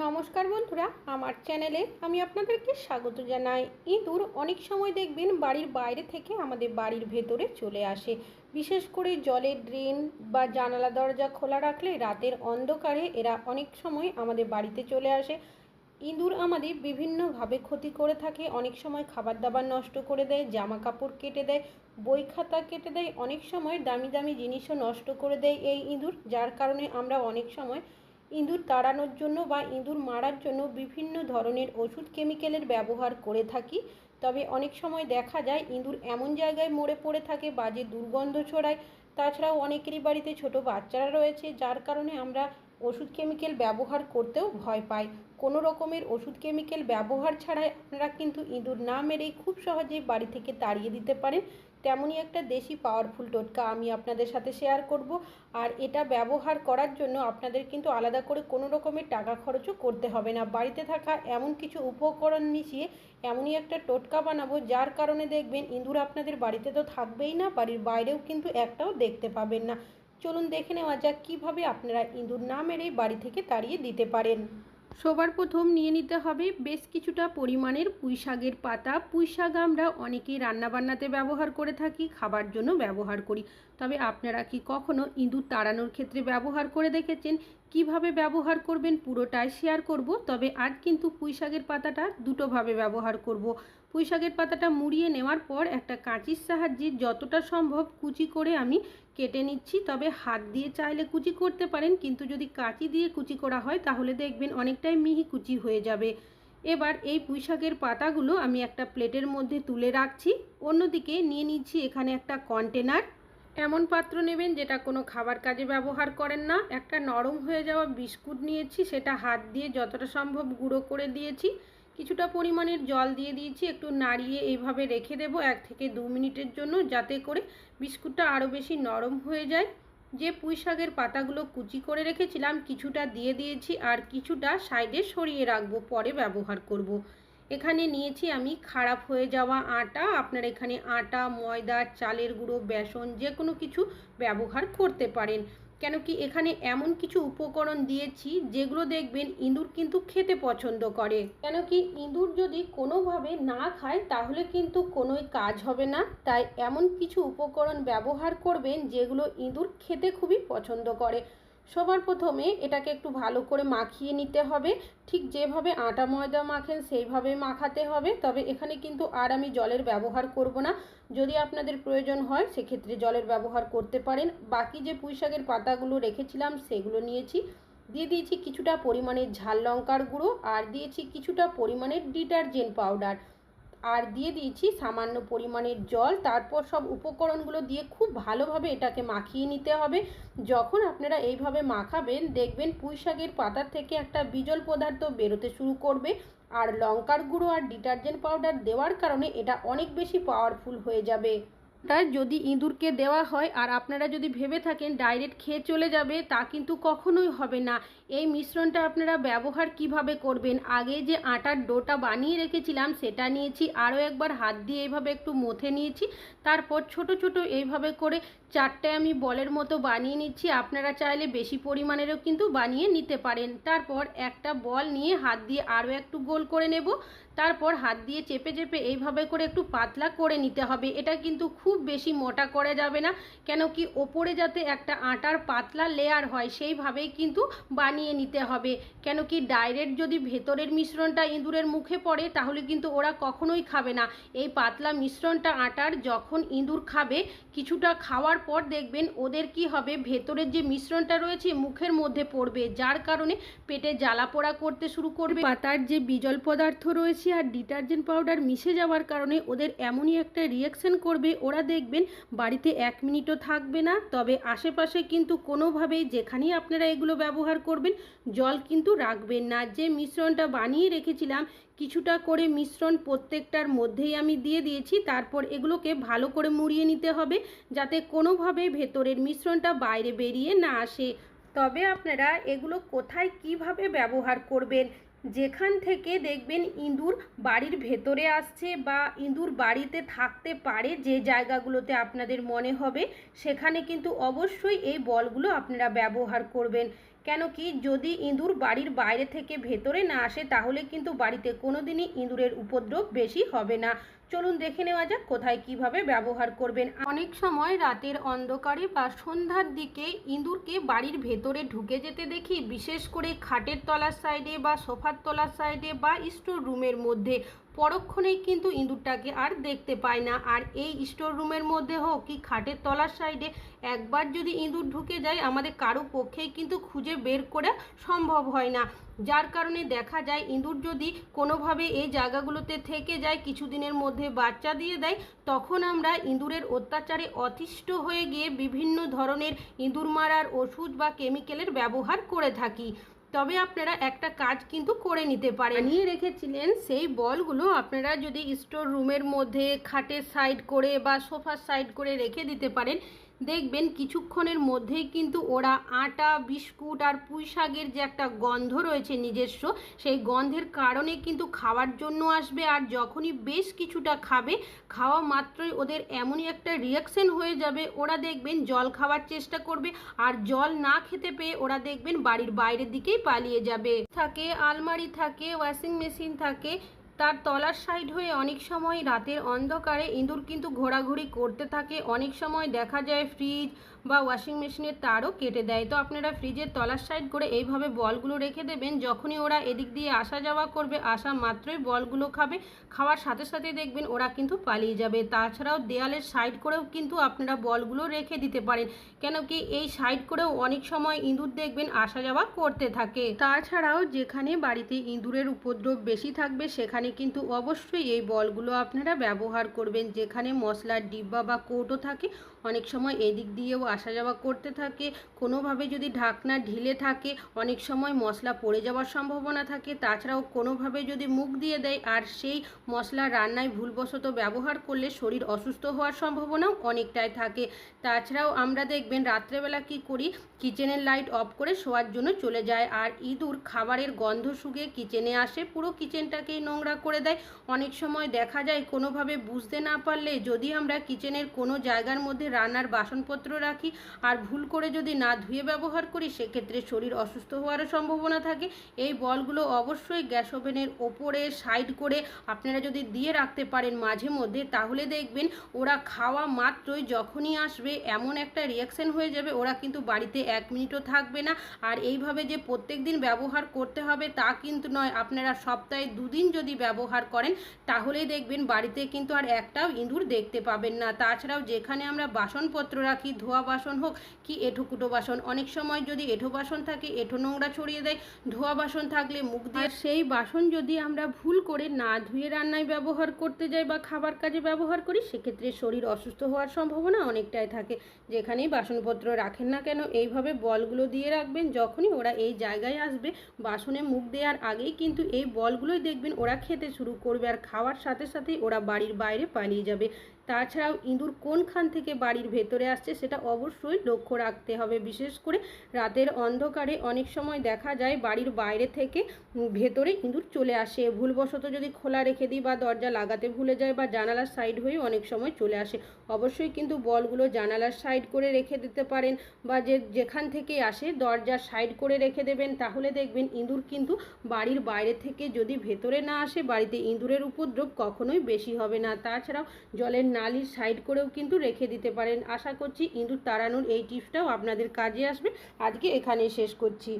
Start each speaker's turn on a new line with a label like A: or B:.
A: নমস্কার বন্ধুরা, আমার চ্যানেলে আমি আপনাদেরকে স্বাগত জানাই। ইঁদুর অনেক সময় দেখবেন বাড়ির বাইরে থেকে আমাদের বাড়ির ভেতরে চলে আসে। বিশেষ করে জলের ড্রেন বা জানালা দরজা খোলা রাখলে রাতের অন্ধকারে এরা অনেক সময় আমাদের বাড়িতে চলে আসে। ইঁদুর আমাদের বিভিন্নভাবে ক্ষতি করে থাকে, অনেক সময় খাবার দাবার নষ্ট করে দেয় জামা কাপড় কেটে দেয় বই খাতা কেটে দেয়, অনেক সময় দামি দামি জিনিসও নষ্ট করে দেয় এই ইঁদুর, যার কারণে আমরা অনেক সময় ইঁদুর তাড়ানোর জন্য বা ইঁদুর মারার জন্য বিভিন্ন ধরনের ওষুধ কেমিক্যালের ব্যবহার করে থাকি। তবে অনেক সময় দেখা যায় ইঁদুর এমন জায়গায় মরে পড়ে থাকে, বাজে দুর্গন্ধ ছড়ায়। তাছাড়াও অনেকেরই বাড়িতে ছোট বাচ্চারা রয়েছে, যার কারণে আমরা ওষুধ কেমিক্যাল ব্যবহার করতেও ভয় পায়। কোনো রকমের ওষুধ কেমিক্যাল ব্যবহার ছাড়াই আপনারা কিন্তু ইঁদুর না মেরেই খুব সহজেই বাড়ি থেকে তাড়িয়ে দিতে পারেন। তেমনই একটা দেশি পাওয়ারফুল টোটকা আমি আপনাদের সাথে শেয়ার করব। আর এটা ব্যবহার করার জন্য আপনাদের কিন্তু আলাদা করে কোনো রকমের টাকা খরচও করতে হবে না। বাড়িতে থাকা এমন কিছু উপকরণ মিশিয়ে এমনই একটা টোটকা বানাবো, যার কারণে দেখবেন ইঁদুর আপনাদের বাড়িতে তো থাকবেই না, বাড়ির বাইরেও কিন্তু একটাও দেখতে পাবেন না। চলুন দেখে নেওয়া যাক কীভাবে আপনারা ইঁদুর না মেরে বাড়ি থেকে তাড়িয়ে দিতে পারেন। সবার প্রথম নিয়ে নিতে হবে বেশ কিছুটা পরিমাণের পুঁই শাকের পাতা। পুঁই শাক আমরা অনেকেই রান্নাবান্নাতে ব্যবহার করে থাকি, খাবার জন্য ব্যবহার করি। তবে আপনারা কি কখনো ইঁদুর তাড়ানোর ক্ষেত্রে ব্যবহার করে দেখেছেন? কীভাবে ব্যবহার করবেন পুরোটাই শেয়ার করব। তবে আজ কিন্তু পুঁই শাকের পাতাটা দুটোভাবে ব্যবহার করব। পুঁই শাকের পাতাটা মুড়িয়ে নেওয়ার পর একটা কাঁচির সাহায্যে যতটা সম্ভব কুচি করে আমি কেটে নিচ্ছি, তবে হাত দিয়ে চাইলে কুচি করতে পারেন, কিন্তু যদি কাঁচি দিয়ে কুচি করা হয়, তাহলে দেখবেন অনেকটাই মিহি কুচি হয়ে যাবে। এবার এই পুঁই শাকের পাতাগুলো আমি একটা প্লেটের মধ্যে তুলে রাখছি। অন্যদিকে নিয়ে নিচ্ছি এখানে একটা কন্টেনার। এমন পাত্র নেবেন যেটা কোনো খাবার কাজে ব্যবহার করেন না। একটা নরম হয়ে যাওয়া বিস্কুট নিয়েছি, সেটা হাত দিয়ে যতটা সম্ভব গুঁড়ো করে দিয়েছি। কিছুটা পরিমাণের জল দিয়ে দিয়েছি, একটু নাড়িয়ে এইভাবে রেখে দেবো এক থেকে দু মিনিটের জন্য, যাতে করে বিস্কুটটা আরও বেশি নরম হয়ে যায় যে পুঁই শাকের পাতাগুলো কুচি করে রেখেছিলাম, কিছুটা দিয়ে দিয়েছি আর কিছুটা সাইডে সরিয়ে রাখব, পরে ব্যবহার করব। এখানে নিয়েছি আমি খারাপ হয়ে যাওয়া আটা, আপনার এখানে আটা, ময়দা, চালের গুঁড়ো, বেসন যে কোনো কিছু ব্যবহার করতে পারেন কেন কি এখানে এমন কিছু উপকরণ দিয়েছি যেগুলো দেখবেন ইঁদুর কিন্তু খেতে পছন্দ করে। কেন কি ইঁদুর যদি কোনোভাবে না খায় তাহলে কিন্তু কোনোই কাজ হবে না। তাই এমন কিছু উপকরণ ব্যবহার করবেন যেগুলো ইঁদুর খেতে খুবই পছন্দ করে। সবার প্রথমে এটাকে একটু ভালো করে মাখিয়ে নিতে হবে। ঠিক যেভাবে আটা, ময়দা মাখেন সেইভাবে মাখাতে হবে। তবে এখানে কিন্তু আর আমি জলের ব্যবহার করব না। যদি আপনাদের প্রয়োজন হয়, সেক্ষেত্রে জলের ব্যবহার করতে পারেন। বাকি যে পুঁইশাকের পাতাগুলো রেখেছিলাম, সেগুলো নিয়েছি। দিয়ে দিয়েছি কিছুটা পরিমাণের ঝাল লঙ্কার গুঁড়ো। আর দিয়েছি কিছুটা পরিমাণের ডিটারজেন্ট পাউডার। আর দিয়ে দিয়েছি সামান্য পরিমাণের জল। তারপর সব উপকরণগুলো দিয়ে খুব ভালোভাবে এটাকে মাখিয়ে নিতে হবে। যখন আপনারা এইভাবে মাখাবেন, দেখবেন পুঁই শাকের পাতার থেকে একটা বিজল পদার্থ বেরোতে শুরু করবে। আর লঙ্কার গুঁড়ো আর ডিটারজেন্ট পাউডার দেওয়ার কারণে এটা অনেক বেশি পাওয়ারফুল হয়ে যাবে। যদি ইঁদুরকে দেওয়া হয় আর আপনারা যদি ভেবে থাকেন ডাইরেক্ট খেয়ে চলে যাবে, তা কিন্তু কখনোই হবে না। এই মিশ্রণটা আপনারা ব্যবহার কীভাবে করবেন? আগে যে আটার ডোটা বানিয়ে রেখেছিলাম, সেটা নিয়েছি, আরও একবার হাত দিয়ে এইভাবে একটু মথে নিয়েছি। তারপর ছোট ছোট এইভাবে করে চারটে আমি বলের মতো বানিয়ে নিচ্ছি। আপনারা চাইলে বেশি পরিমাণেরও কিন্তু বানিয়ে নিতে পারেন। তারপর একটা বল নিয়ে হাত দিয়ে আরও একটু গোল করে নেব। তারপর হাত দিয়ে চেপে চেপে এইভাবে করে একটু পাতলা করে নিতে হবে। এটা কিন্তু খুব বেশি মোটা করা যাবে না, কেন কি ওপরে যাতে একটা আটার পাতলা লেয়ার হয়, সেইভাবেই কিন্তু বানিয়ে নিতে হবে। কেন কি ডাইরেক্ট যদি ভেতরের মিশ্রণটা ইঁদুরের মুখে পড়ে, তাহলে কিন্তু ওরা কখনোই খাবে না। এই পাতলা মিশ্রণটা আটার যখন ইঁদুর খাবে, কিছুটা খাওয়ার পর দেখবেন ওদের কি হবে, ভেতরের যে মিশ্রণটা রয়েছে মুখের মধ্যে পড়বে, যার কারণে পেটে জ্বালা পোড়া করতে শুরু করবে। পাতার যে বিজল পদার্থ রয়েছে আর ডিটারজেন্ট পাউডার মিশে যাওয়ার কারণে ওদের এমনই একটা রিয়াকশন করবে। ওরা দেখবেন বাড়িতে এক মিনিটও থাকবে না, তবে আশেপাশে কিন্তু কোনোভাবেই যেখানেই আপনারা এগুলো ব্যবহার করবেন, জল কিন্তু রাখবেন না। যে মিশ্রণটা বানিয়ে রেখেছিলাম, কিছুটা করে মিশ্রণ প্রত্যেকটার মধ্যেই আমি দিয়ে দিয়েছি। তারপর এগুলোকে ভালো করে মুড়িয়ে নিতে হবে, যাতে কোনোভাবেই ভেতরের মিশ্রণটা বাইরে বেরিয়ে না আসে। তবে আপনারা এগুলো কোথায় কীভাবে ব্যবহার করবেন যেখান থেকে দেখবেন ইঁদুর বাড়ির ভেতরে আসছে বা ইঁদুর বাড়িতে থাকতে পারে যে জায়গাগুলোতে আপনাদের মনে হবে, সেখানে কিন্তু অবশ্যই এই বলগুলো আপনারা ব্যবহার করবেন। কেন কি যদি ইঁদুর বাড়ির বাইরে থেকে ভেতরে না আসে, তাহলে কিন্তু বাড়িতে কোনোদিনই ইঁদুরের উপদ্রব বেশি হবে না। চলুন দেখে নেওয়া যাক কোথায় কীভাবে ব্যবহার করবেন। অনেক সময় রাতের অন্ধকারে বা সন্ধ্যার দিকে ইঁদুরকে বাড়ির ভেতরে ঢুকে যেতে দেখি, বিশেষ করে খাটের তলার সাইডে বা সোফার তলার সাইডে বা স্টোর রুমের মধ্যে। পরক্ষণেই কিন্তু ইঁদুরটাকে আর দেখতে পাই না। আর এই স্টোর রুমের মধ্যে হোক কি খাটের তলার সাইডে একবার যদি ইঁদুর ঢুকে যায়, আমাদের কারও পক্ষেই কিন্তু খুঁজে বের করা সম্ভব হয় না। যার কারণে দেখা যায়, ইঁদুর যদি কোনোভাবে এই জায়গাগুলোতে থেকে যায়, কিছুদিনের মধ্যে বাচ্চা দিয়ে দেয়, তখন আমরা ইঁদুরের অত্যাচারে অতিষ্ঠ হয়ে গিয়ে বিভিন্ন ধরনের ইঁদুর মারার ওষুধ বা কেমিক্যালের ব্যবহার করে থাকি। তবে আপনারা একটা কাজ কিন্তু করে নিতে পারেন। নিয়ে রেখেছিলেন সেই বলগুলো আপনারা যদি স্টোর রুমের মধ্যে খাটের সাইড করে বা সোফার সাইড করে রেখে দিতে পারেন, দেখবেন কিছুক্ষণের মধ্যেই কিন্তু ওরা আটা, বিস্কুট আর পুঁই শাকের যে একটা গন্ধ রয়েছে নিজস্ব, সেই গন্ধের কারণে কিন্তু খাওয়ার জন্য আসবে আর যখনই বেশ কিছুটা খাবে, খাওয়া মাত্রই ওদের এমনই একটা রিয়াকশন হয়ে যাবে। ওরা দেখবেন জল খাওয়ার চেষ্টা করবে আর জল না খেতে পেয়ে ওরা দেখবেন বাড়ির বাইরের দিকেই পালিয়ে যাবে। থাকে, আলমারি থাকে, ওয়াশিং মেশিন থাকে, তার তলার সাইড হয়ে অনেক সময় রাতের অন্ধকারে ইঁদুর কিন্তু ঘোরাঘুরি করতে থাকে। অনেক সময় দেখা যায় ফ্রিজ বা ওয়াশিং মেশিনের তারও কেটে দেয়। তো আপনারা ফ্রিজের তলার সাইড করে এইভাবে বলগুলো রেখে দেবেন। যখনই ওরা এদিক দিয়ে আসা যাওয়া করবে, আসা মাত্রই বলগুলো খাবে। খাওয়ার সাথে সাথে দেখবেন ওরা কিন্তু পালিয়ে যাবে। তাছাড়াও দেয়ালের সাইড করেও কিন্তু আপনারা বলগুলো রেখে দিতে পারেন। কেন কি এই সাইড করেও অনেক সময় ইঁদুর দেখবেন আসা যাওয়া করতে থাকে। তাছাড়াও যেখানে বাড়িতে ইঁদুরের উপদ্রব বেশি থাকবে, সেখানে কিন্তু অবশ্যই এই বলগুলো আপনারা ব্যবহার করবেন। যেখানে মশলার ডিব্বা বা কোটও থাকে অনেক সময় এদিক দিয়েও আসা যাওয়া করতে থাকে। কোনোভাবে যদি ঢাকনা ঢিলে থাকে, অনেক সময় মশলা পড়ে যাওয়ার সম্ভাবনা থাকে। তাছাড়াও কোনোভাবে যদি মুখ দিয়ে দেয়, আর সেই মশলা রান্নায় ভুলবশত ব্যবহার করলে শরীর অসুস্থ হওয়ার সম্ভাবনাও অনেকটাই থাকে। তাছাড়াও আমরা দেখবেন রাত্রেবেলা কি করি, কিচেনের লাইট অফ করে শোয়ার জন্য চলে যায়। আর ইঁদুর খাবারের গন্ধ শুকে কিচেনে আসে, পুরো কিচেনটাকেই নোংরা করে দেয়। অনেক সময় দেখা যায়, কোনোভাবে বুঝতে না পারলে যদি আমরা কিচেনের কোনো জায়গার মধ্যে রান্নার বাসনপত্র রাখি। আর ভুল করে যদি না ধুয়ে ব্যবহার করি, সেক্ষেত্রে শরীর অসুস্থ হওয়ারও সম্ভাবনা থাকে। এই বলগুলো অবশ্যই গ্যাস ওভেনের ওপরে সাইড করে আপনারা যদি দিয়ে রাখতে পারেন মাঝে মধ্যে, তাহলে দেখবেন ওরা খাওয়া মাত্রই যখনই আসবে, এমন একটা রিয়াকশন হয়ে যাবে, ওরা কিন্তু বাড়িতে এক মিনিটও থাকবে না। আর এইভাবে যে প্রত্যেক দিন ব্যবহার করতে হবে, তা কিন্তু নয়। আপনারা সপ্তাহে দুদিন যদি ব্যবহার করেন, তাহলেই দেখবেন বাড়িতে কিন্তু আর একটাও ইঁদুর দেখতে পাবেন না। তাছাড়াও যেখানে আমরা বাসনপত্র রাখি, ধোয়া বাসন হোক কি এঁঠো কুটো বাসন। অনেক সময় যদি এঁঠো বাসন থাকে, এঁঠো নোংরা ছড়িয়ে দেয়, ধোয়া বাসন থাকলে মুখ দিয়ে। সেই বাসন যদি আমরা ভুল করে না ধুয়ে রান্নায় ব্যবহার করতে যাই বা খাবার কাজে ব্যবহার করি, সেক্ষেত্রে শরীর অসুস্থ হওয়ার সম্ভাবনা অনেকটাই থাকে। যেখানেই বাসনপত্র রাখেন না কেন, এইভাবে বলগুলো দিয়ে রাখবেন। যখনই ওরা এই জায়গায় আসবে, বাসনে মুখ দেওয়ার আগেই কিন্তু এই বলগুলোই দেখবেন ওরা খেতে শুরু করবে। আর খাওয়ার সাথে সাথেই ওরা বাড়ির বাইরে পালিয়ে যাবে। তাছাড়াও ইঁদুর কোনখান থেকে বাড়ির ভেতরে আসছে সেটা অবশ্যই লক্ষ্য রাখতে হবে। বিশেষ করে রাতের অন্ধকারে অনেক সময় দেখা যায় বাড়ির বাইরে থেকে ভেতরে ইঁদুর চলে আসে। ভুলবশত যদি খোলা রেখে দিই বা দরজা লাগাতে ভুলে যায় বা জানালার সাইড হয়ে অনেক সময় চলে আসে। অবশ্যই কিন্তু বলগুলো জানালার সাইড করে রেখে দিতে পারেন বা যে যেখান থেকে আসে দরজার সাইড করে রেখে দেবেন। তাহলে দেখবেন ইঁদুর কিন্তু বাড়ির বাইরে থেকে যদি ভেতরে না আসে বাড়িতে ইঁদুরের উপদ্রব কখনোই বেশি হবে না। তাছাড়াও জলের নালির সাইড করেও কিন্তু রেখে দিতে পারেন। আশা করছি ইঁদুর তাড়ানোর এই টিপসটাও আপনাদের কাজে আসবে। আজকে এখানে শেষ করছি।